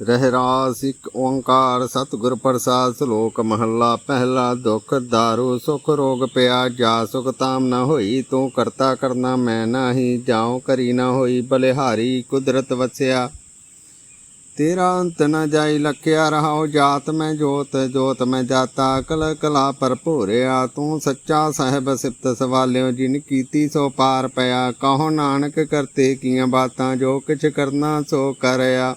ਰਹਿਰਾਸ ਇੱਕ ਓੰਕਾਰ, ਸਤਿਗੁਰ ਪ੍ਰਸਾਦ, ਸ਼ਲੋਕ ਮਹੱਲਾ, ਪਹਿਲਾ ਦੁਖ ਦਾਰੂ, ਸੁਖ ਰੋਗ ਪਿਆ, ਜਾ ਸੁਖ ਤਾਮ ਨਾ ਹੋਈ, ਤੂੰ ਕਰਤਾ ਕਰਨਾ ਮੈਂ ਨਾਹੀ, ਜਾਉ ਕਰੀ ਨਾ ਹੋਈ, ਬਲਿਹਾਰੀ ਕੁਦਰਤ ਵਸਿਆ। ਤੇਰਾ ਅੰਤ ਨ ਜਾਈ ਲਖਿਆ ਰਹਾਉ, ਜਾਤ ਮੈਂ ਜੋਤ ਜੋਤ ਮੈਂ ਜਾਤਾ ਕਲ ਕਲਾ ਭਰਪੂਰਿਆ ਤੂੰ ਸੱਚਾ ਸਾਹਿਬ ਸਿਫਤ ਸਵਾਲਿਓ, ਜਿਨ ਕੀਤੀ ਸੋ ਪਾਰ ਪਿਆ, ਕਹੋ ਨਾਨਕ ਕਰਤੇ ਕੀਆਂ ਬਾਤਾਂ, ਜੋ ਕਿਛ ਕਰਨਾ ਸੋ ਕਰਿਆ।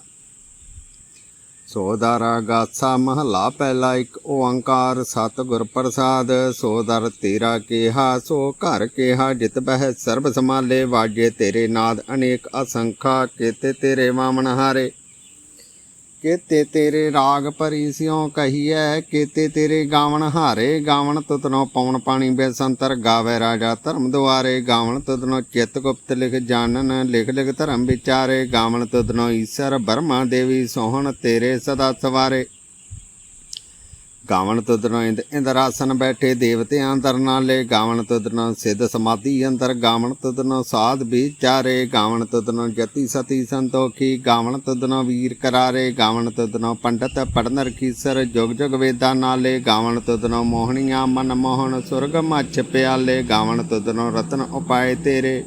ਸੋਦਾਰਾ ਗਾਸਾ ਮਹਲਾ ਪਹਿਲਾ ਇੱਕ ਓੰਕਾਰ ਸਤਿਗੁਰ ਪ੍ਰਸਾਦ ਸੋਦਰ ਤੇਰਾ ਕੇਹਾ, ਸੋ ਘਰ ਕੇਹਾ, ਜਿਤ ਬਹਿ ਸਰਬ ਸਮਾਲੇ ਵਾਜੇ ਤੇਰੇ ਨਾਦ ਅਨੇਕ ਅਸੰਖਾ, ਕੀਤੇ ਤੇਰੇ ਵਾਮਨ ਹਾਰੇ। ਕੀਤੇ ਤੇਰੇ ਰਾਗ ਭਰੀ ਸਿਉ ਕਹੀਐ, ਕੀਤੇ ਤੇਰੇ ਗਾਵਣ ਹਾਰੇ, ਗਾਵਣ ਤੁਤਨੋ ਪਉਣ ਪਾਣੀ ਬੇਸੰਤਰ ਗਾਵੇ ਰਾਜਾ ਧਰਮ ਦੁਆਰੇ, ਗਾਵਣ ਤੁਤਨੋ ਚਿਤ ਗੁਪਤ ਲਿਖ ਜਾਣਨ, ਲਿਖ ਲਿਖ ਧਰਮ ਵਿਚਾਰੇ, ਗਾਵਣ ਤੁਤਨੋ ਈਸ਼ਰ ਬਰਮਾ ਦੇਵੀ ਸੋਹਣ ਤੇਰੇ ਸਦਾ ਸਵਾਰੇ। ਗਾਵਣ ਤੁਦਨੋ ਇੰਦ ਇੰਦਰਾਸਨ ਬੈਠੇ ਦੇਵਤਿਆਂ ਅੰਦਰ ਨਾਲੇ ਗਾਵਣ ਤੁਦਨੋ ਸਿੱਧ ਸਮਾਧੀ ਅੰਦਰ, ਗਾਵਣ ਤੁਦਨੋ ਸਾਧ ਵਿਚਾਰੇ। ਗਾਵਣ ਤੁਦਨੋ ਜਤੀ ਸਤੀ ਸੰਤੋਖੀ, ਗਾਵਣ ਤੁਦਨੋ ਵੀਰ ਕਰਾਰੇ। ਗਾਵਣ ਤੁਦਨੋ ਪੰਡਤ ਪੜਨਰ ਕੀਸਰ, ਜੁਗ ਜੁਗ ਵੇਦਾਂ ਨਾਲੇ। ਗਾਵਣ ਤੁਦਨੋ ਮੋਹਣੀਆਂ ਮਨ ਮੋਹਣ ਸੁਰਗ ਮੱਛ ਪਿਆਲੇ। ਗਾਵਣ ਤੁਦਨੋ ਰਤਨ ਉਪਾਏ ਤੇਰੇ।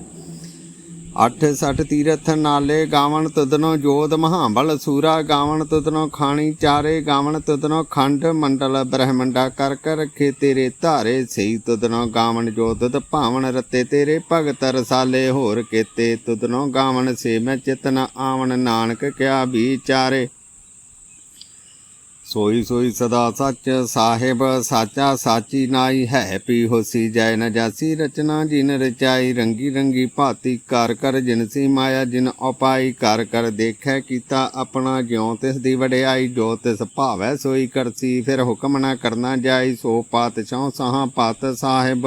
ਅੱਠ ਸੱਠ ਤੀਰਥ ਨਾਲੇ ਗਾਵਣ ਤੁਦਨੋ ਜੋਤ ਮਹਾਬਲ, ਸੂਰਾ ਗਾਵਣ ਤੁਦਨੋ ਖਾਣੀ ਚਾਰੇ, ਗਾਵਣ ਤੁਦਨੋ ਖੰਡ, ਮੰਡਲ ਬ੍ਰਹਮੰਡਾ ਕਰ ਕਰ ਰਖੇ ਤੇਰੇ ਧਾਰੇ ਸਈ ਤੁਦਨੋ ਗਾਵਣ ਜੋਤਿ ਭਾਵਨ ਰਤੇ ਤੇਰੇ ਭਗਤ ਰਸਾਲੇ, ਹੋਰ ਕੀਤੇ ਤੁਦਨੋ ਗਾਵਣ ਸੇ ਮੈਂ ਚਿਤਨ ਆਵਣ, ਨਾਨਕ ਕਿਆ ਵਿਚਾਰੇ ਸੋਈ ਸੋਈ ਸਦਾ ਸੱਚ ਸਾਹਿਬ ਸਾਚਾ ਸਾਚੀ ਨਾਈ ਹੈ ਪੀ ਹੋਸੀ ਜੈ ਨ ਰਚਨਾ ਜਿਨ ਰਚਾਈ ਰੰਗੀ ਰੰਗੀ ਭਾਤੀ ਕਰ ਕਰ ਜਿਨਸੀ ਮਾਇਆ ਜਿਨ ਉਪਾਈ ਕਰ ਕਰ ਦੇਖੈ ਕੀਤਾ ਆਪਣਾ ਜਿਉ ਤਿਸ ਦੀ ਵਡਿਆਈ ਜੋ ਤਿਸ ਭਾਵੈ ਸੋਈ ਕਰਸੀ ਫਿਰ ਹੁਕਮ ਨਾ ਕਰਨਾ ਜਾਈ ਸੋ ਪਾਤਸ਼ਾਹ ਸਾਹਾਂ ਪਾਤ ਸਾਹਿਬ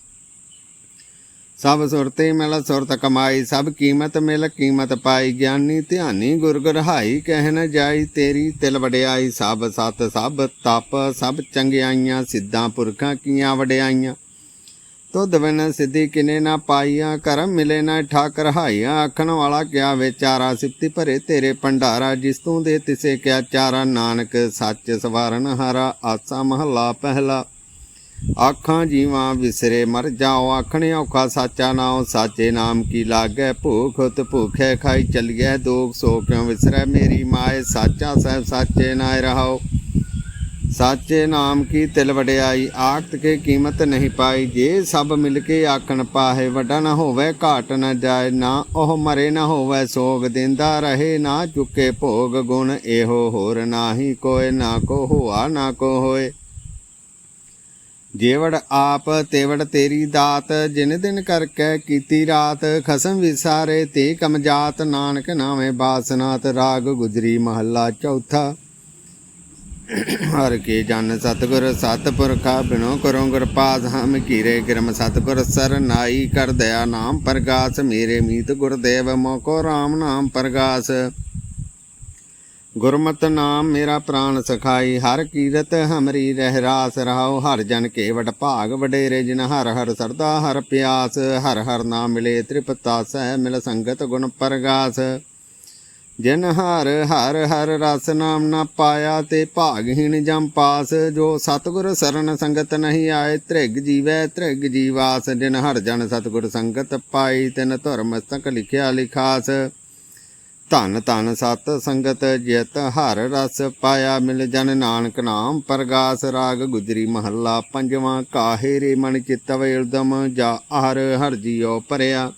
ਸਭ ਸੁਰਤੇ ਮਿਲ ਸੁਰਤ ਕਮਾਈ, ਸਭ ਕੀਮਤ ਮਿਲ, ਕੀਮਤ ਪਾਈ ਗਿਆਨੀ, ਧਿਆਨੀ ਗੁਰ ਗਰਹਾਈ ਕਹਿ ਜਾਈ ਤੇਰੀ ਤਿਲ ਵਡਿਆਈ, ਸਭ ਸਤ, ਸਭ ਤਪ, ਸਭ ਚੰਗਿਆਈਆਂ, ਸਿੱਧਾਂ ਪੁਰਖਾਂ ਕੀਆਂ ਵਡਿਆਈਆਂ। ਤੁਧ ਬਿਨ ਸਿੱਧੀ ਕਿਨੇ ਨਾ ਪਾਈਆਂ, ਕਰਮ ਮਿਲੇ ਨਾ ਠਾਕਰ ਹਾਈਆਂ ਆਖਣ ਵਾਲਾ ਕਿਆ ਵਿਚਾਰਾ ਸਿਫਤੀ ਭਰੇ ਤੇਰੇ ਭੰਡਾਰਾ, ਜਿਸ ਤੂੰ ਦੇ ਤਿਸੇ ਕਿਆ ਚਾਰਾ, ਨਾਨਕ ਸੱਚ ਸਵਾਰਨ ਹਾਰਾ, ਆਸਾ ਮਹੱਲਾ ਪਹਿਲਾ। ਆਖਾਂ ਜੀਵਾਂ ਵਿਸਰੇ ਮਰ ਜਾਓ, ਆਖਣੇ ਔਖਾ ਸਾਚਾ ਨਾਉ, ਸਾਚੇ ਨਾਮ ਕੀ ਲਾਗੈ ਭੂਖ, ਉਤ ਭੂਖੈ ਖਾਈ ਚਲੀਐ ਦੋਖ ਸੋ ਕਿਉ ਵਿਸਰੈ ਮੇਰੀ ਮਾਏ? ਸਾਚਾ ਸਹਿਬ, ਸਾਚੇ ਨਾਇ ਰਹਾਓ। ਸਾਚੇ ਨਾਮ ਕੀ ਤਿਲ ਵਡਿਆਈ? ਆਖਤ ਕੇ ਕੀਮਤ ਨਹੀਂ ਪਾਈ। ਜੇ ਸਭ ਮਿਲ ਕੇ ਆਖਣ ਪਾਹੇ, ਵੱਡਾ ਨਾ ਹੋਵੇ, ਘਾਟ ਨਾ ਜਾਏ, ਨਾ ਉਹ ਮਰੇ ਨਾ ਹੋਵੇ, ਸੋਗ ਦਿੰਦਾ ਰਹੇ, ਨਾ ਚੁੱਕੇ ਭੋਗ ਗੁਣ, ਇਹੋ ਹੋਰ ਨਾਹੀ ਕੋਏ, ਨਾ ਕੋ ਹੋਆ, ਨਾ ਕੋ ਹੋਏ। ਜੇਵੜ ਆਪ ਤੇਵੜ ਤੇਰੀ ਦਾਤ, ਜਿਨ ਦਿਨ ਕਰਕੇ ਕੀਤੀ ਰਾਤ, ਖਸਮ ਵਿਸਾਰੇ ਤੇ ਕਮਜਾਤ ਨਾਨਕ ਨਾਵੇਂ ਬਾਸਨਾਤ, ਰਾਗ ਗੁਜਰੀ ਮਹੱਲਾ ਚੌਥਾ। ਹਰ ਕੇ ਜਨ ਸਤਗੁਰ ਸਤਪੁਰਖਾ ਬਿਨੋ ਕਰੋ ਗੁਰਪਾਸ ਹਮ ਕੀਰੇ ਗ੍ਰਮ ਸਤਗੁਰ ਸਰਨਾਈ ਕਰ ਦਇਆ ਨਾਮ ਪ੍ਰਗਾਸ, ਮੇਰੇ ਮੀਤ ਗੁਰਦੇਵ, ਮੋਕੋ RAM ਨਾਮ ਪ੍ਰਗਾਸ। ਗੁਰਮਤਿ ਨਾਮ ਮੇਰਾ ਪ੍ਰਾਨ ਸਖਾਈ, ਹਰ ਕੀਰਤ ਹਮਰੀ ਰਹਿ ਰਾਸ ਰਹਾਉ, ਹਰ ਜਨ ਕੇ ਵਡ ਭਾਗ ਵਡੇਰੇ, ਜਿਨ ਹਰ ਹਰ ਸਰਦਾ ਹਰ ਪਿਆਸ, ਹਰ ਹਰ ਨਾਮ ਮਿਲੇ ਤ੍ਰਿਪਤਾ ਸਹਿ ਮਿਲ ਸੰਗਤ ਗੁਣ ਪਰਗਾਸ। ਜਿਨ ਹਰ ਹਰ ਹਰ ਰਸ ਨਾਮ ਨਾ ਪਾਇਆ, ਤੇ ਭਾਗਹੀਣ ਜਮ ਪਾਸ। ਜੋ ਸਤਗੁਰ ਸਰਨ ਸੰਗਤ ਨਹੀਂ ਆਏ, ਤ੍ਰਿਗ ਜੀਵੈ ਤ੍ਰਿਗ ਜੀਵਾਸ। ਜਿਨ ਹਰ ਜਨ ਸਤਗੁਰ ਸੰਗਤ ਪਾਈ, ਤਿਨ ਧੁਰ ਮਸਤਕ ਲਿਖਿਆ ਲਿਖਾਸ। ਧਨ ਧਨ ਸਤ ਸੰਗਤ ਜਿਤ ਹਰ ਰਸ ਪਾਇਆ ਮਿਲ ਜਨ ਨਾਨਕ ਨਾਮ ਪ੍ਰਗਾਸ ਰਾਗ ਗੁਜਰੀ ਮਹੱਲਾ ਪੰਜਵਾਂ ਕਾਹੇ ਰੇ ਮਨ ਚਿਤ ਵੇਲਦਮ ਜਾ ਹਰ ਹਰ ਜੀਉ ਭਰਿਆ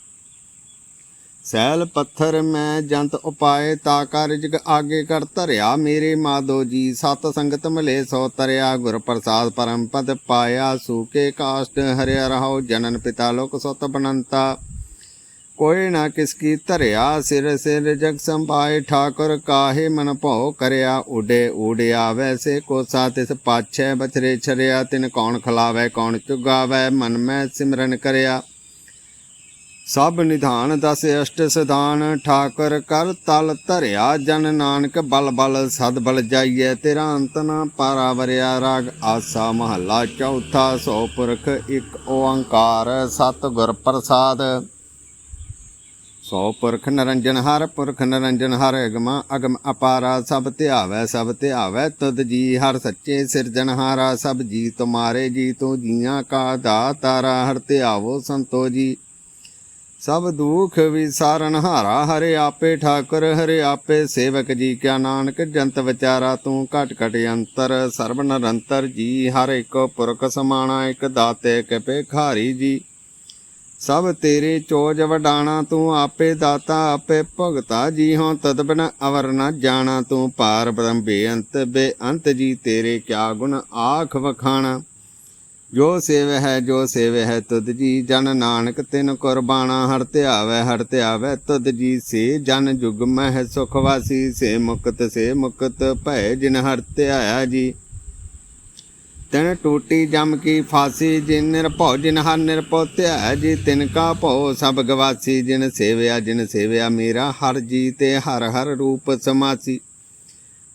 ਸੈਲ ਪੱਥਰ ਮੈਂ ਜੰਤ ਉਪਾਏ ਤਾ ਕਾਰਜ ਆਗੇ ਕਰ ਧਰਿਆ ਮੇਰੇ ਮਾਦੋ ਜੀ ਸਤ ਸੰਗਤ ਮਿਲੇ ਸੋ ਤਰਿਆ ਗੁਰ ਪ੍ਰਸਾਦ ਪਰਮ ਪਦ ਪਾਇਆ ਸੂਕੇ ਕਾਸ਼ਟ ਹਰਿਆ ਰਹਾਉ ਜਨਨ ਪਿਤਾ ਲੋਕ ਸੁਤ ਬਨੰਤਾ। ਕੋਈ ਨਾ ਕਿਸ ਕੀ ਧਰਿਆ ਸਿਰ ਸਿਰ ਜਗ ਸੰਭਾਏ, ਠਾਕੁਰ ਕਾਹੇ ਮਨ ਭਉ ਕਰਿਆ, ਉਡੇ ਉਡਿਆ ਵੈਸੇ ਕੋ ਸਾਤਿਸ ਪਾਛੈ ਬਛਰੇ ਛਰਿਆ, ਤਿਨ ਕੌਣ ਖਲਾਵੇ, ਕੌਣ ਚੁਗਾਵੇ, ਮਨ ਮੈਂ ਸਿਮਰਨ ਕਰਿਆ। ਸਭ ਨਿਧਾਨ ਦਸ ਅਸ਼ਟ ਸਿਧਾਨ, ਠਾਕੁਰ ਕਰ ਤਲ ਧਰਿਆ, ਜਨ ਨਾਨਕ ਬਲ ਬਲ, ਸਦ ਬਲ ਜਾਈਐ, ਤੇਰਾ ਅੰਤ ਨਾ ਪਾਰਾ ਵਰਿਆ, ਰਾਗ ਆਸਾ ਮਹੱਲਾ ਚੌਥਾ, ਸੋ ਪੁਰਖ ਇੱਕ ਓੰਕਾਰ ਸਤ ਗੁਰ ਪ੍ਰਸਾਦ। ਸੋ ਪੁਰਖ ਨਰੰਜਨ ਹਰ, ਪੁਰਖ ਨਰੰਜਨ ਹਰ, ਅਗਮਾ ਅਗਮ ਅਪਾਰਾ ਸਭ ਧਿਆਵੈ ਸਭ ਧਿਆਵੈ, ਤੁਧ ਜੀ ਹਰ ਸੱਚੇ ਸਿਰਜਨਹਾਰਾ ਸਭ ਜੀ ਤੁਮਾਰੇ ਜੀ ਤੂੰ ਜੀਆਂ ਕਾ ਦਾਤਾਰਾ ਹਰ ਧਿਆਵੋ ਸੰਤੋ ਜੀ। ਸਭ ਦੁਖ ਵਿਸਾਰਨ ਹਾਰਾ, ਹਰੇ ਆਪੇ ਠਾਕੁਰ, ਹਰੇ ਆਪੇ ਸੇਵਕ ਜੀ, ਕਿਆ ਨਾਨਕ ਜੰਤ ਵਿਚਾਰਾ, ਤੂੰ ਘਟ ਘਟ ਅੰਤਰ, ਸਰਬ ਨਿਰੰਤਰ ਜੀ, ਹਰ ਇੱਕ ਪੁਰਖ ਸਮਾਣਾ, ਇੱਕ ਦਾਤੇ ਇੱਕ ਭਿਖਾਰੀ ਜੀ। ਸਭ ਤੇਰੇ ਚੋਜ ਵਡਾਣਾ, ਤੂੰ ਆਪੇ ਦਾਤਾ, ਆਪੇ ਭਗਤਾ ਜੀ ਹਾਂ ਤਦ ਬਿਨ ਅਵਰ ਨ ਜਾਣਾ, ਤੂੰ ਪਾਰ ਬ੍ਰਹਮ ਬੇਅੰਤ ਬੇਅੰਤ ਜੀ ਤੇਰੇ ਕਿਆ ਗੁਣ ਆਖ ਵਖਾਣਾ। ਜੋ ਸੇਵ ਹੈ, ਜੋ ਸੇਵ ਹੈ, ਤੁਧ ਜੀ ਜਨ ਨਾਨਕ, ਤਿਨ ਕੁਰਬਾਨਾ, ਹਰ ਧਿਆਵੈ ਹਰ ਧਿਆਵੈ, ਤੁਧ ਜੀ ਸੇ ਜਨ ਜੁਗ ਮਹਿ ਸੁਖ ਵਾਸੀ, ਸੇ ਮੁਕਤ ਸੇ ਮੁਕਤ ਭੈ ਜਿਨ ਹਰ ਧਿਆਇਆ ਜੀ। ਤਿਨ ਟੂਟੀ ਜਮ ਕੀ ਫਾਸੀ, ਜਿਨ ਨਿਰਭਉ, ਜਿਨ ਹਰ ਨਿਰਭਉ ਧਿਆਇਆ ਜੀ ਤਿਨ ਕਾ ਭਉ, ਸਭ ਗਵਾਸੀ, ਜਿਨ ਸੇਵਿਆ ਜਿਨ ਸੇਵਿਆ ਮੇਰਾ, ਹਰ ਜੀ ਤੇ ਹਰ ਹਰ ਰੂਪ ਸਮਾਸੀ।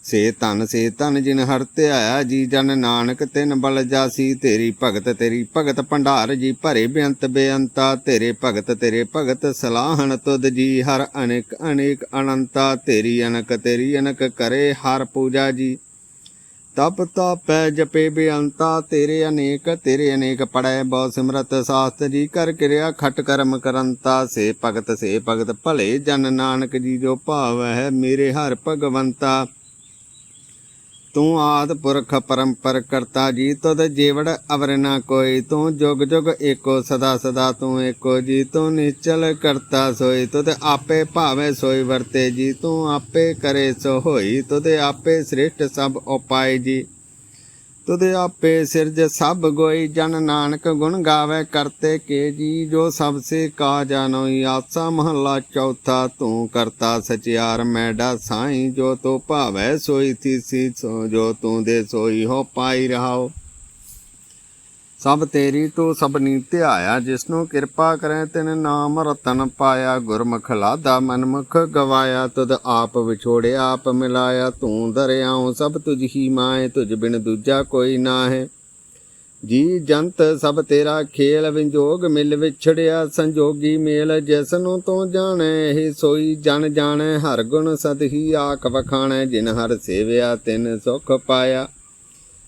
ਸੇ ਧਨ ਸੇ ਧਨ ਜਿਨ ਹਰ ਧਿਆਇਆ ਜੀ ਜਨ ਨਾਨਕ ਤਿਨ ਬਲ ਜਾਸੀ। ਤੇਰੀ ਭਗਤ ਤੇਰੀ ਭਗਤ ਭੰਡਾਰ, ਜੀ ਭਰੇ ਬੇਅੰਤ ਬੇਅੰਤਾ। ਤੇਰੇ ਭਗਤ ਤੇਰੇ ਭਗਤ ਸਲਾਹਣ ਤੁਧ ਜੀ, ਹਰ ਅਨੇਕ ਅਨੇਕ ਅਨੰਤਾ। ਤੇਰੀ ਅਨਕ ਤੇਰੀ ਅਨਕ ਕਰੇ ਹਰ ਪੂਜਾ ਜੀ। ਤਪ ਤਪੈ ਜਪੇ ਬੇਅੰਤਾ, ਤੇਰੇ ਅਨੇਕ ਤੇਰੇ ਅਨੇਕ ਪੜੈ ਬਹੁ ਸਿਮਰਤ ਸਾਸਤ ਜੀ ਕਰ ਕਿਰਿਆ ਖਟ ਕਰਮ ਕਰੰਤਾ, ਸੇ ਭਗਤ ਸੇ ਭਗਤ ਭਲੇ ਜਨ ਨਾਨਕ ਜੀ ਜੋ ਭਾਵ ਹੈ ਮੇਰੇ ਹਰ ਭਗਵੰਤਾ। ਤੂੰ ਆਦ ਪੁਰਖ ਪਰੰਪਰ ਕਰਤਾ ਜੀ ਤਦ ਜੀਵੜ ਅਵਰ ਨਾ ਕੋਈ। ਤੂੰ ਜੁਗ ਜੁਗ ਏਕੋ, ਸਦਾ ਸਦਾ ਤੂੰ ਏਕੋ ਜੀ। ਤੂੰ ਨਿਚਲ ਕਰਤਾ ਸੋਈ ਤਦ ਆਪੇ ਭਾਵੇ ਸੋਈ ਵਰਤੇ ਜੀ। ਤੂੰ ਆਪੇ ਕਰੇ ਸੋ ਹੋਈ ਤਦ ਆਪੇ ਸ੍ਰਿਸ਼ਟ ਸਭ ਉਪਾਏ ਜੀ। ਤੁਧ ਆਪੇ ਸਿਰਜ ਸਭ ਗੋਈ, ਜਨ ਨਾਨਕ ਗੁਣ ਗਾਵੇ ਕਰਤੇ ਕੇ ਜੀ, ਜੋ ਸਭ ਸੇ ਕਾ ਜਾਣੋਈ ਆਸਾ ਮਹੱਲਾ ਚੌਥਾ, ਤੂੰ ਕਰਤਾ ਸਚਿਆਰ ਮੈਡਾ ਸਾਈ, ਜੋ ਤੋ ਭਾਵੈ ਸੋਈ ਥੀਸੀ ਸੋ ਜੋ ਤੂੰ ਦੇ ਸੋਈ, ਹੋ ਪਾਈ ਰਹਾਓ। ਸਭ ਤੇਰੀ ਤੂੰ ਸਭਨੀ ਧਿਆਇਆ, ਜਿਸਨੂੰ ਕਿਰਪਾ ਕਰੈ ਤਿਨ ਨਾਮ ਰਤਨ ਪਾਇਆ। ਗੁਰਮੁਖ ਲਾਦਾ ਮਨਮੁਖ ਗਵਾਇਆ, ਤੁਧ ਆਪ ਵਿਛੋੜਿਆ, ਆਪ ਮਿਲਾਇਆ। ਤੂੰ ਦਰਿਆਉ ਸਭ ਤੁਝ ਹੀ ਮਾਏ, ਤੁਝ ਬਿਨ ਦੂਜਾ ਕੋਈ ਨਾ ਹੈ ਜੀ ਜੰਤ ਸਭ ਤੇਰਾ ਖੇਲ, ਵਿੰਜੋਗ ਮਿਲ ਵਿਛੜਿਆ। ਸੰਜੋਗੀ ਮੇਲ ਜਿਸ ਨੂੰ ਤੂੰ ਜਾਣੈ, ਇਹ ਸੋਈ ਜਨ ਜਾਣੈ। ਹਰ ਗੁਣ ਸਦ ਹੀ ਆਖ ਵਖਾਣੈ, ਜਿਨ ਹਰ ਸੇਵਿਆ ਤਿਨ ਸੁਖ ਪਾਇਆ।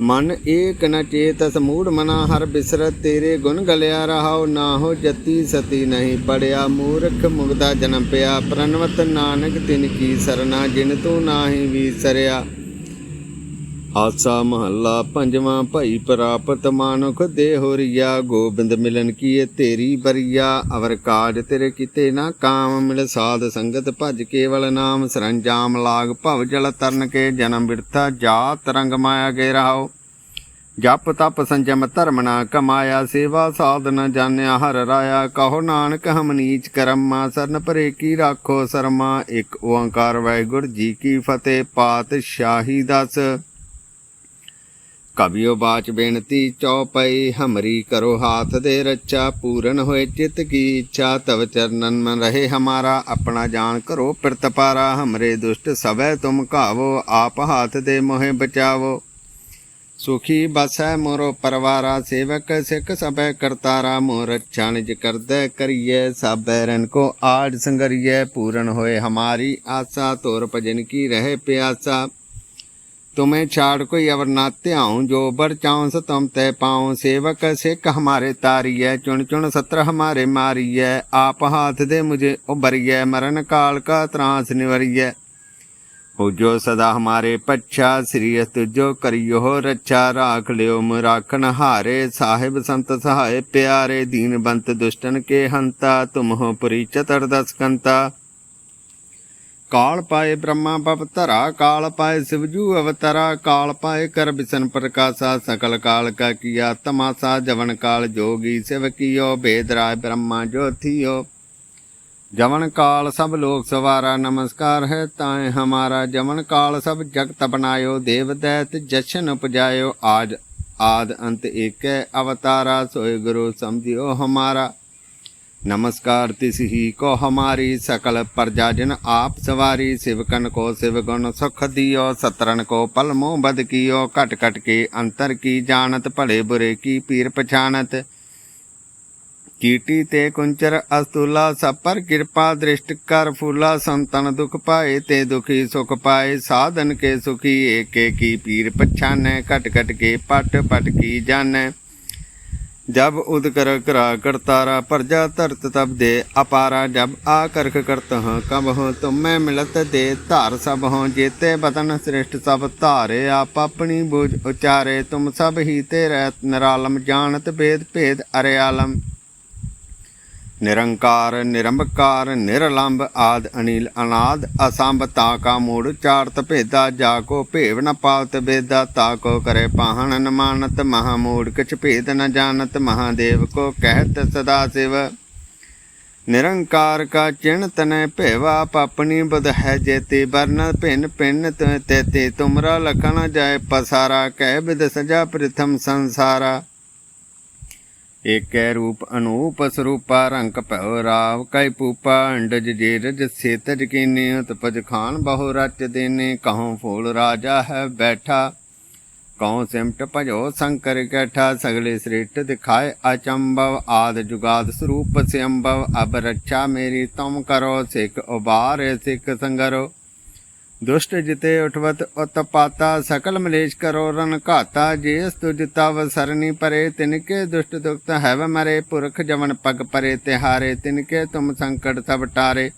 ਮਨ ਏਕ ਨ ਚੇਤ ਸਮੂੜ ਮਨਾ, ਹਰ ਬਿਸਰਤ ਤੇਰੇ ਗੁਣ ਗਲਿਆ ਰਹਾਉ ਨਾ ਹੋ ਜਤੀ ਸਤੀ ਨਹੀਂ ਪੜਿਆ, ਮੂਰਖ ਮੁਗਦਾ ਜਨਮ ਪਿਆ ਪ੍ਰਨਵਤ ਨਾਨਕ ਤਿਨ ਕੀ ਸਰਨਾ, ਜਿਨ ਤੂੰ ਨਾਹੀ ਵੀਸਰਿਆ ਆਸਾ ਮਹੱਲਾ ਪੰਜਵਾਂ, ਭਈ ਪ੍ਰਾਪਤ ਮਾਨੁਖ ਦੇ ਹੋਰੀਆ ਗੋਬਿੰਦ ਮਿਲਨ ਕੀਏ ਤੇਰੀ ਬਰੀਆ, ਅਵਰ ਕਾਜ ਤੇਰੇ ਕਿਤੇ ਨਾ ਕਾਮ, ਮਿਲ ਸਾਧ ਸੰਗਤ ਭਜ ਕੇਵਲ ਨਾਮ, ਸਰੰਜਾਮ ਲਾਗ ਭਵ ਜਲ ਤਰਨ ਕੇ, ਜਨਮ ਬਿਰਥਾ ਜਾ ਤਰੰਗ ਮਾਇਆ ਗੇ ਰਹਾਓ ਜਪ ਤਪ ਸੰਜਮ ਧਰਮ ਨਾ ਕਮਾਇਆ, ਸੇਵਾ ਸਾਧਨ ਜਾਣਿਆ ਹਰ ਰਾਇਆ, ਕਹੋ ਨਾਨਕ ਹਮ ਨੀਚ ਕਰਮਾ, ਸਰਨ ਪਰੇ ਕੀ ਰਾਖੋ ਸਰਮਾ, ਇੱਕ ਓੰਕਾਰ ਵਾਹਿਗੁਰੂ ਜੀ ਕੀ ਫਤਿਹ ਪਾਤ ਸ਼ਾਹੀ ਦਸ। ਕਵਿਓ ਬਾਚ ਬੇਨਤੀ ਚੌਪਈ, ਹਮਰੀ ਕਰੋ ਹਾਥ ਦੇ ਰੱਚਾ ਪੂਰਨ ਹੋਏ ਚਿਤ ਕੀ ਇੱਛਾ, ਤਵ ਚਰਨਨ ਮਨ ਰਹੇ ਹਮਾਰਾ, ਆਪਣਾ ਜਾਣ ਕਰੋ ਪ੍ਰਤਪਾਰਾ ਹਮਰੇ ਦੁਸ਼ਟ ਸਵੈ ਤੁਮ ਘਾਵੋ, ਆਪ ਹਾਥ ਦੇ ਮੋਹਿ ਬਚਾਵੋ। ਸੁਖੀ ਬਸੈ ਮੋਰੋ ਪਰਵਾਰਾ, ਸੇਵਕ ਸਿੱਖ ਸਭੈ ਕਰਤਾਰਾ ਮੋਰ ਰੱਛਾ ਨਿਜ ਕਰਦੈ ਕਰੀਐ ਸਭੈ ਰਨ ਕੋ ਆੜ ਸੰਗਰੀਐ, ਪੂਰਨ ਹੋਏ ਹਮਾਰੀ ਆਸਾ, ਤੋਰ ਭਜਨ ਕੀ ਰਹੇ ਪਿਆਸਾ। तुम्हें छाड़ कोई अवर ना त्याऊं जो बर चाऊं सो तुम तय पाऊं सेवक सिख हमारे तारिय चुन चुन सत्र हमारे मारिय आप हाथ दे मुझे उबरिय मरण काल का त्रास निवरिय हो जो सदा हमारे पच्छा श्री तुझो करियो हो रच्छा राख लियो म राखन हारे साहिब संत सहाय प्यारे दीन बंत दुष्टन के हंता तुम हो पुरी चतुर्दश कंता काल पाए ब्रह्मा पवतरा काल पाए शिवजू अवतरा, काल पाए कर बिशन प्रकाशा, सकल काल का किया तमाशा, जवन काल जोगी शिव कियो भेदराय ब्रह्मा ज्योतियो। जवन काल सब लोक सवारा नमस्कार है, ताए हमारा जवन काल सब जगत बनायो, देव दैत जशन उपजायो। आज आद अंत एक अवतारा सोय गुरु समझियो हमारा। नमस्कार तिस ही को हमारी सकल प्रजाजन आप सवारी शिवकन को शिव गुण सुख दियो सतरन को पलमो बद कियो कट कट के अंतर की जानत भले बुरे की पीर पछानत ਕੀਟੀ ਤੇ ਕੁੰਚਰ ਅਸਤੂਲਾ ਸਭ ਪਰ ਕਿਰਪਾ ਦ੍ਰਿਸ਼ਟ ਕਰ ਫੂਲਾ ਸੰਤਨ ਦੁਖ ਪਾਏ ਤੇ ਦੁਖੀ ਸੁਖ ਪਾਏ ਸਾਧਨ ਕੇ ਸੁਖੀ ਏਕੇ ਕੀ ਪੀਰ ਪਛਾਨੈ ਘਟ ਘਟ ਕੇ ਪਟ ਪਟ ਕੀ ਜਾਣੈ जब उद कर करा करतारा प्रजा धरत तब दे अपारा जब आ करख करत हँ कब हो तुम मैं मिलत दे धार सब हों जेते बदन श्रेष्ठ सब धारे आप अपनी बुझ उचारे तुम सब ही ते रहत निरालम जानत भेद भेद अरियालम ਨਿਰੰਕਾਰ, ਨਿਰੰਬਕਾਰ ਨਿਰਲੰਭ ਆਦ ਅਨੀਲ ਅਨਾਦ, ਅਸੰਭ ਤਾ ਕਾ ਮੂੜ ਚਾਰਤ ਭੇਦਾ, ਜਾ ਕੋ ਭੇਵ ਨ ਪਾਵਤ ਬੇਦਾ, ਤਾ ਕੋ ਕਰੇ ਪਾਹਣ ਨ ਮਹਾ ਮੂੜ ਕਿਛ ਭੇਦ ਨ ਜਾਣਤ ਮਹਾਦੇਵ ਕੋ ਕਹਿਤ ਸਦਾ ਸਿਵ। ਨਿਰੰਕਾਰ ਕਾ ਚਿਣ ਤਨੈ ਭੇਵਾ ਪਾਪਣੀ ਬਦ ਹੈ ਜੇਤੇ ਬਰਨ, ਭਿੰਨ ਭਿੰਨ ਤੇ ਤੇ ਤੁਮਰਾ ਲਖਣ ਜਾਏ, ਪਸਾਰਾ ਕਹਿ ਬਿਦ ਸਜਾ ਪ੍ਰਥਮ ਸੰਸਾਰਾ। ਏਕੈ ਰੂਪ ਅਨੂਪ ਸਰੂਪਾ ਰੰਗ ਭਉ ਰਾਵ ਕੈ ਪੂਪਾ ਅੰਡਜ ਜੇਰਜ ਸੇਤ ਜਕੀਨੇ ਉਤਪਜ ਖਾਨ ਬਹੁ ਰਚ ਦੇਨੇ, ਕਹਉ ਫੂਲ ਰਾਜਾ ਹੈ ਬੈਠਾ। ਕਉ ਸਿਮਟ ਭਜੋ ਸੰਕਰ ਕੈਠਾ, ਸਗਲੇ ਸ੍ਰਿਸ਼ਟ ਦਿਖਾਏ ਅਚੰਭਵ, ਆਦ ਜੁਗਾਦ ਸਰੂਪ ਸਿਅੰਭਵ, ਅਬ ਰੱਛਾ ਮੇਰੀ ਤੁਮ ਕਰੋ, ਸਿੱਖ ਉਬਾਰ, ਸਿੱਖ ਸੰਗਰੋ। ਦੁਸ਼ਟ ਜਿਤੇ ਉਠਵਤ ਉਤਪਾਤਾ ਸਕਲ ਮਲੇਸ਼ ਕਰੋ ਰਨ ਘਾਤਾ ਜੇਸ ਤੁਜ ਤਵ ਸਰਨੀ ਪਰੇ, ਤਿਨਕੇ ਦੁਸ਼ਟ ਦੁਖਤ ਹੈਵ ਮਰੇ, ਪੁਰਖ ਜਵਨ ਪਗ ਪਰੇ, ਤਿਹਾਰੇ, ਤਿਨਕੇ ਤੁਮ ਸੰਕਟ ਸਭ ਟਾਰੇ।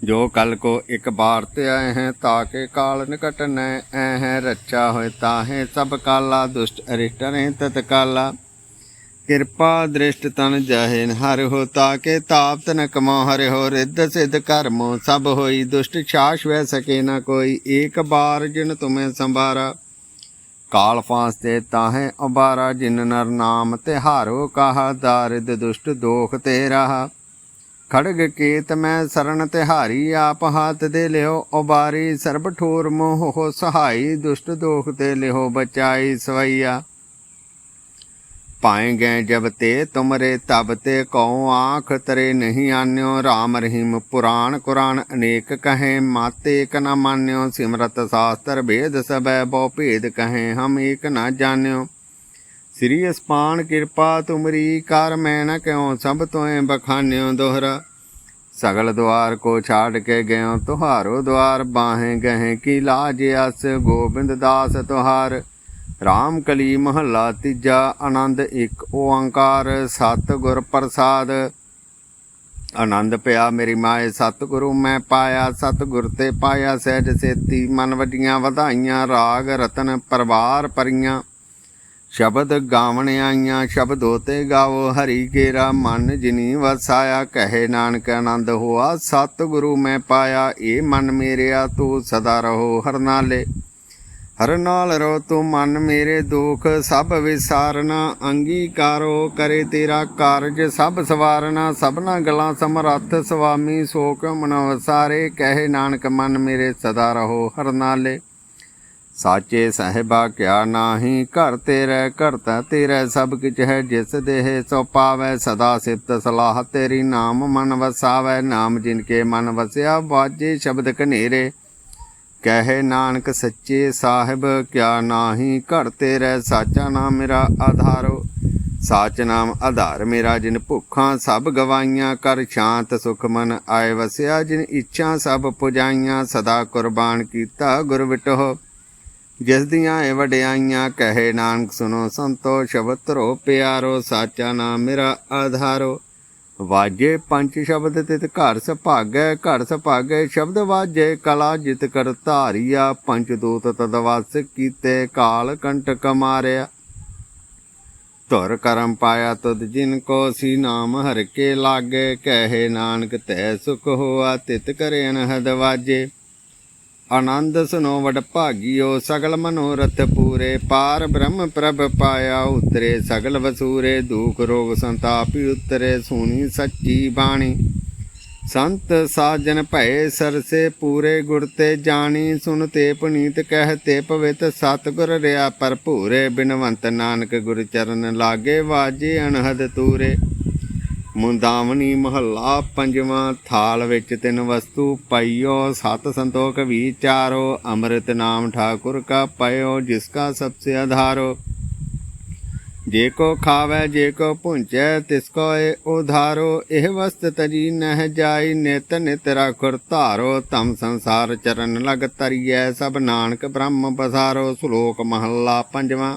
ਜੋ ਕਲ ਕੋ ਇੱਕ ਬਾਰ ਤੇ ਆਏ ਹੈ ਤਾਕੇ ਕਾਲ ਨਿਕਟ ਨੈ, ਐ ਹੈ, ਰੱਛਾ ਹੋਏ ਤਾਹੇ ਸਭ ਕਾਲਾ, ਦੁਸ਼ਟ ਅਰਿਸ਼ਟ ਰਹੇ ਤਤ ਕਿਰਪਾ ਦ੍ਰਿਸ਼ਟ ਤਨ ਜਾਹੇ ਹਰ ਹੋ ਤਾਕੇ ਤਾਪਤ ਤਨ ਕਮੋ ਹਰਿ ਹੋ ਰਿੱਧ ਸਿਧ ਕਰਮੋ ਸਭ ਹੋਈ ਦੁਸ਼ਟ ਛਾਸ਼ ਵੈ ਸਕੇ ਨ ਕੋਈ ਏਕ ਬਾਰ ਜਿਨ ਤੁਮੇ ਸੰਭਾਰਾ। ਕਾਲ ਫਾਂਸ ਤੇ ਤਾਹੇ ਉਬਾਰਾ ਜਿਨ ਨਰ ਨਾਮ ਤੇ ਹਾਰੋ ਕਹਾ ਦਾਰਿਦ ਦੁਸ਼ਟ ਦੋਖ ਤੇ ਰਹਾ। ਖੜਗ ਕੇਤ ਮੈਂ ਸਰਨ ਤੇ ਹਾਰੀ ਆਪ ਹਾਥ ਦੇ ਲਿਓ ਉਬਾਰੀ ਸਰਬ ਠੋਰ ਮੋਹ ਹੋ ਸਹਾਈ ਦੁਸ਼ਟ ਦੋਖ ਤੇ ਲਿਓ ਬਚਾਈ ਸਵਈਆ। ਪਾਏ ਗਏ ਜਬ ਤੇ ਤੁਮਰੇ ਤਬ ਤੇ ਕਉ ਆਂਖ ਤਰੇ ਨਹੀਂ ਆਨਿਓ RAM ਰਹੀਮ ਪੁਰਾਣ ਕੁਰਾਨ ਅਨੇਕ ਕਹੇ, ਮਾਤੇ ਏਕ ਨ ਮਾਨਿਓ, ਸਿਮਰਤ ਸਾਸਤਰ ਭੇਦ ਸਬੈ ਬਹੁ ਭੇਦ ਕਹੇ, ਹਮ ਏਕ ਨ ਜਾਣਿਓ। ਸ੍ਰੀ ਅਸਪਾਨ ਕਿਰਪਾ ਤੁਮਰੀ ਕਰ ਮੈਂ ਨ ਕਿਉ, ਸਭ ਤੋਏ ਬਖਾਨਿਓ ਦੋਹਰਾ। ਸਗਲ ਦੁਆਰ ਕੋ ਛਾੜ ਕੇ ਗਇਓ, ਤੁਹਾਰੋ ਦੁਆਰ ਬਾਹੇ ਗਏ ਕੀ ਲਾਜ ਅਸ ਗੋਬਿੰਦ ਦਾਸ ਤੁਹਾਰ। ਰਾਮ ਕਲੀ ਮਹੱਲਾ ਤੀਜਾ, ਆਨੰਦ ਇੱਕ, ਓੰਕਾਰ ਸਤਿਗੁਰ ਪ੍ਰਸਾਦ। ਆਨੰਦ ਪਿਆ ਮੇਰੀ ਮਾਏ, ਸਤਿਗੁਰੂ ਮੈਂ ਪਾਇਆ, ਸਤਿਗੁਰ ਤੇ ਪਾਇਆ, ਸਹਿਜ ਸੇਤੀ ਮਨ ਵੱਡੀਆਂ ਵਧਾਈਆਂ, ਰਾਗ ਰਤਨ ਪਰਵਾਰ ਪਰੀਆਂ। ਸ਼ਬਦ ਗਾਵਣ ਆਈਆਂ, ਸ਼ਬਦੋ ਤੇ ਗਾਵੋ, ਹਰੀ ਕੇਰਾ ਮਨ ਜਿਨੀ ਵਸਾਇਆ, ਕਹੇ ਨਾਨਕ ਆਨੰਦ ਹੋਆ, ਸਤਿਗੁਰੂ ਮੈਂ ਪਾਇਆ, ਇਹ ਮਨ ਮੇਰਿਆ, ਤੂੰ ਸਦਾ ਰਹੋ ਹਰਨਾਲੇ। ਨਾਲੇ ਹਰ ਨਾਲ ਰੋ ਤੂੰ ਮਨ ਮੇਰੇ ਦੁਖ, ਸਭ ਵਿਸਾਰਨਾ, ਅੰਗੀਕਾਰੋ ਕਰੇ ਤੇਰਾ ਕਾਰਜ, ਸਭ ਸਵਾਰਨਾ, ਸਭਨਾ ਗਲਾਂ ਸਮਰੱਥ, ਸੁਆਮੀ ਸੋ ਕਿਉ ਕਹੇ ਨਾਨਕ ਮਨ ਮੇਰੇ ਸਦਾ ਰਹੋ ਹਰ ਨਾਲੇ। ਸਾਚੇ ਸਾਹਿਬਾ, ਕਿਆ ਨਾਹੀ, ਘਰ ਤੇਰੇ ਕਰਤਾ ਤੇਰੇ, ਸਭ ਕਿਛ ਹੈ ਜਿਸ ਦੇਹ ਸੋ ਪਾਵੈ ਸਦਾ ਸਿਫਤ ਸਲਾਹ, ਤੇਰੀ ਨਾਮ ਮਨ ਵਸਾਵੈ, ਨਾਮ ਜਿਨ ਕੇ ਮਨ ਵਸਿਆ ਬਾਜੇ ਸ਼ਬਦ ਕਨੇਰੇ ਕਹੇ ਨਾਨਕ ਸੱਚੇ ਸਾਹਿਬ, ਕਿਆ ਨਾਹੀ ਘਰ ਰਹਿ ਸਾਚਾ ਨਾਮ ਮੇਰਾ ਆਧਾਰੋ। ਸਾਚ ਨਾਮ ਆਧਾਰ ਮੇਰਾ, ਜਿਨ ਭੁੱਖਾਂ ਸਭ ਗਵਾਈਆਂ, ਕਰ ਸ਼ਾਂਤ ਸੁਖ ਮਨ ਆਏ ਵਸਿਆ, ਜਿਨ ਇੱਛਾ ਸਭ ਪੁਜਾਈਆਂ, ਸਦਾ ਕੁਰਬਾਨ ਕੀਤਾ ਗੁਰ ਵਿਟੋ। ਜਿਸ ਦੀਆਂ ਇਹ ਵਡਿਆਈਆਂ, ਕਹੇ ਨਾਨਕ ਸੁਨੋ ਸੰਤੋ, ਸ਼ਬਦ ਧਰੋ ਪਿਆਰੋ, ਸਾਚਾ ਨਾਮ ਮੇਰਾ ਆਧਾਰੋ। ਵਾਜੇ ਪੰਜ ਸ਼ਬਦ ਤਿਤ ਘਰ ਸੁਭਾਗੈ ਘਰ ਸੁਭਾਗੈ ਸ਼ਬਦ ਵਾਜੇ, ਕਲਾ ਜਿਤ ਕਰ ਧਾਰਿਆ, ਪੰਜ ਦੂਤ ਤਦ ਵਸ ਕੀਤੇ, ਕਾਲ ਕੰਟਕ ਮਾਰਿਆ ਧੁਰ ਕਰਮ ਪਾਇਆ ਤੁਧ ਜਿਨ ਕੋ ਸੀ ਨਾਮ ਹਰ ਕੇ ਲਾਗੇ, ਕਹੇ ਨਾਨਕ ਤੈ ਸੁਖ ਹੋਆ, ਤਿਤ ਕਰੇ ਅਨਹਦ ਵਾਜੇ। ਆਨੰਦ ਸੁਨੋ ਵਡ ਭਾਗਿਓ, ਸਗਲ ਮਨੋਰਥ ਪੂਰੇ। ਪਾਰ ਬ੍ਰਹਮ ਪ੍ਰਭ ਪਾਇਆ ਉਤਰੇ, ਸਗਲ ਵਸੂਰੇ, ਦੁਖ ਰੋਗ ਸੰਤਾਪਿ ਉਤਰੇ, ਸੁਣੀ ਸੱਚੀ ਬਾਣੀ। ਸੰਤ ਸਾਜਨ ਭਏ ਸਰਸੇ, ਪੂਰੇ ਗੁਰ ਤੇ ਜਾਣੀ। ਸੁਨ ਤੇ ਪੁਨੀਤ ਕਹਿ ਤੇ ਪਵਿੱਤ ਸਤਿਗੁਰ ਰਿਆ, ਭਰਪੂਰੇ ਬਿਨਵੰਤ ਨਾਨਕ ਗੁਰ ਚਰਨ ਲਾਗੇ, ਵਾਜੇ ਅਨਹਦ ਤੂਰੇ। ਮੁੰਦਾਵਨੀ ਮਹੱਲਾ ਪੰਜਵਾਂ ਥਾਲ ਵਿੱਚ ਤਿੰਨ ਵਸਤੂ ਪਈਓ, ਸਤ ਸੰਤੋਖ ਵਿਚਾਰੋ ਅੰਮ੍ਰਿਤ ਨਾਮ ਠਾਕੁਰ ਕਾ ਪਇਓ, ਜਿਸ ਕਾ ਸਬਸੇ ਆਧਾਰੋ। ਜੇ ਕੋ ਖਾਵੇ, ਜੇ ਕੋ ਪੁੰਚੈ ਤਿਸ ਕੋ ਏ ਉਧਾਰੋ। ਇਹ ਵਸਤ ਤਜੀ ਨਹਿ ਜਾਈ, ਨਿਤ ਨਿਤ ਰਖੁਰ ਧਾਰੋ। ਤਮ ਸੰਸਾਰ ਚਰਨ ਲਗ ਤਰੀਐ ਸਭ ਨਾਨਕ ਬ੍ਰਹਮ ਪਸਾਰੋ ਸ਼ਲੋਕ ਮਹੱਲਾ ਪੰਜਵਾਂ।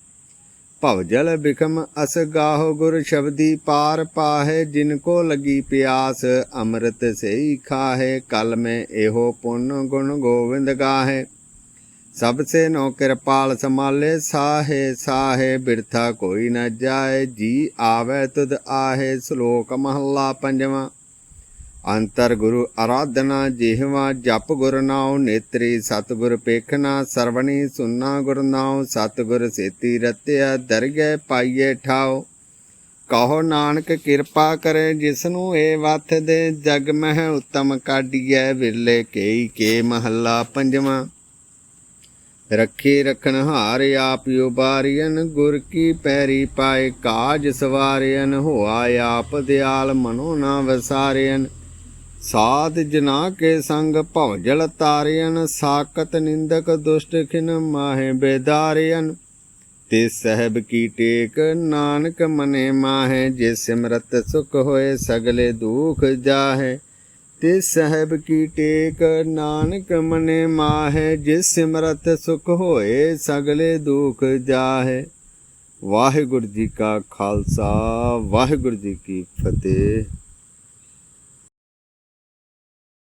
ਭਵ ਜਲ ਬਿਖਮ ਅਸ ਗਾਹੋ ਗੁਰ ਸ਼ਬਦੀ ਪਾਰ ਪਾਹੇ, ਜਿਨ ਕੋ ਲਗੀ ਪਿਆਸ ਅੰਮ੍ਰਿਤ ਸੇਈ ਖਾਹੇ, ਕਲ ਮੈਂ ਇਹੋ ਪੁੰਨ ਗੁਣ ਗੋਵਿੰਦ ਗਾਹੇ। ਸਭ ਸੇ ਨੋ ਕਿਰਪਾਲ ਸਮਾਲੇ ਸਾਹੇ ਸਾਹੇ ਬਿਰਥਾ ਕੋਈ ਨ ਜਾਏ, ਜੀ ਆਵੇ ਤੁਧ ਆਹੇ, ਸ਼ਲੋਕ ਮਹੱਲਾ ਪੰਜਵਾਂ। ਅੰਤਰ ਗੁਰੂ ਆਰਾਧਨਾ ਜਿਹਵਾ, ਜਪ ਗੁਰ ਨਾਉ ਨੇਤਰੀ, ਸਤਿਗੁਰ ਪੇਖਣਾ ਸਰਵਣੀ ਸੁਨਾ ਗੁਰ ਨਾਉ, ਸਤਿਗੁਰ ਸੇਤੀ ਰਤਿਆ ਦਰਗਹਿ ਪਾਈਏ ਠਾਉ। ਕਹੋ ਨਾਨਕ ਕਿਰਪਾ ਕਰੇ ਜਿਸਨੂੰ ਇਹ ਵਥ ਦੇ, ਜਗ ਮਹਿ ਉਤਮ ਕਾਢੀਐ ਵਿਰਲੇ ਕੇਈ ਕੇ ਮਹੱਲਾ ਪੰਜਵਾਂ। ਰੱਖੇ ਰਖਣ ਹਾਰ ਆਪ ਉਬਾਰੀਨ ਗੁਰ ਕੀ ਪੈਰੀ ਪਾਏ ਕਾਜ ਸਵਾਰਿਨ ਹੋਆ ਆਪ ਦਿਆਲ ਮਨੋ ਨਾ ਵਸਾਰਿਨ ਸਾਧ ਜਨਾ ਕੇ ਸੰਗ ਭਵਜਲ ਤਾਰਿਨ ਸਾਕਤ ਨਿੰਦਕ ਦੁਸ਼ਟ ਖਿਨ ਮਾਹੇ ਬੇਦਾਰਿਨ ਤੇ ਸਹਿਬ ਕੀ ਟੇਕ ਨਾਨਕ ਮਨੇ ਮਾਹੇ, ਜੇ ਸਿਮਰਤ ਸੁਖ ਹੋਏ ਸਗਲੇ ਦੁਖ ਜਾਹੇ। ਤੇ ਸਹਿਬ ਕੀ ਟੇਕ ਨਾਨਕ ਮਨੇ ਮਾਹੇ, ਜੇ ਸਿਮਰਤ ਸੁਖ ਹੋਏ ਸਗਲੇ ਦੁਖ ਜਾਹੇ। ਵਾਹਿਗੁਰੂ ਜੀ ਕਾ ਖਾਲਸਾ, ਵਾਹਿਗੁਰੂ ਜੀ ਕੀ ਫਤਿਹ।